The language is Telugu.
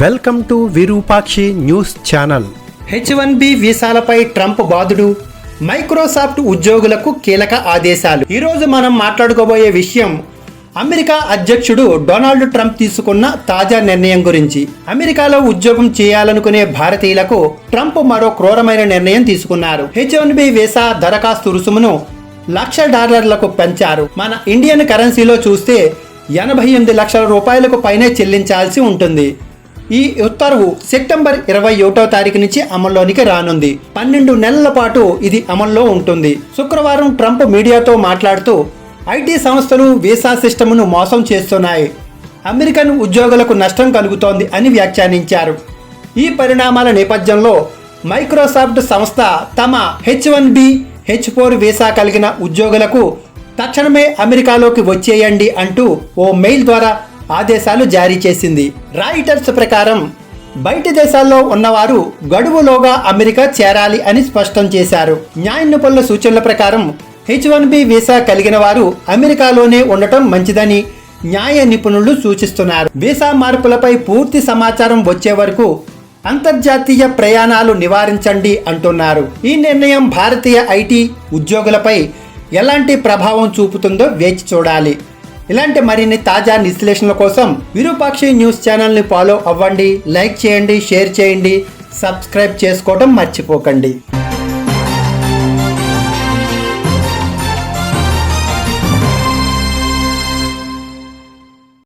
Welcome to Virupakshi news channel. H one B వీసాలపై Trump బాధుడు మైక్రోసాఫ్ట్ ఉద్యోగులకు కీలక ఆదేశాలు. ఈరోజు మనం మాట్లాడుకోబోయే విషయం అమెరికా అధ్యక్షుడు డొనాల్డ్ ట్రంప్ తీసుకున్న తాజా నిర్ణయం గురించి. అమెరికాలో ఉద్యోగం చేయాలనుకునే భారతీయులకు ట్రంప్ మరో క్రూరమైన నిర్ణయం తీసుకున్నారు. హెచ్ వన్ బి వీసా దరఖాస్తు రుసుమును లక్ష డాలర్లకు పెంచారు. మన ఇండియన్ కరెన్సీలో చూస్తే ఎనభై ఎనిమిది లక్షల రూపాయలకు పైనే చెల్లించాల్సి ఉంటుంది. ఈ ఉత్తర్వు సెప్టెంబర్ ఇరవై ఒకటో తారీఖు నుంచి అమల్లోనికి రానుంది. పన్నెండు నెలల పాటు ఇది అమల్లో ఉంటుంది. శుక్రవారం ట్రంప్ మీడియాతో మాట్లాడుతూ ఐటీ సంస్థలు వీసా సిస్టమ్ను మోసం చేస్తున్నాయి. అమెరికన్ ఉద్యోగులకు నష్టం కలుగుతోంది అని వ్యాఖ్యానించారు. ఈ పరిణామాల నేపథ్యంలో మైక్రోసాఫ్ట్ సంస్థ తమ H one B H four visa కలిగిన ఉద్యోగులకు తక్షణమే అమెరికాలోకి వచ్చేయండి అంటూ ఓ మెయిల్ ద్వారా ఆదేశాలు జారీ చేసింది. రాయిటర్స్ ప్రకారం బయటి దేశాల్లో ఉన్నవారు గడువులోగా అమెరికా చేరాలి అని స్పష్టం చేశారు. న్యాయ నిపుణుల సూచనల ప్రకారం హెచ్ వన్ బి వీసా కలిగిన వారు అమెరికాలోనే ఉండటం మంచిదని న్యాయ నిపుణులు సూచిస్తున్నారు. వీసా మార్పులపై పూర్తి సమాచారం వచ్చే వరకు అంతర్జాతీయ ప్రయాణాలు నివారించండి అంటున్నారు. ఈ నిర్ణయం భారతీయ ఐటీ ఉద్యోగులపై ఎలాంటి ప్రభావం చూపుతుందో వేచి చూడాలి. ఇలాంటి మరిన్ని తాజా విశ్లేషణల కోసం విరూపాక్షి న్యూస్ ఛానల్ని ఫాలో అవ్వండి లైక్ చేయండి షేర్ చేయండి సబ్స్క్రైబ్ చేసుకోవడం మర్చిపోకండి.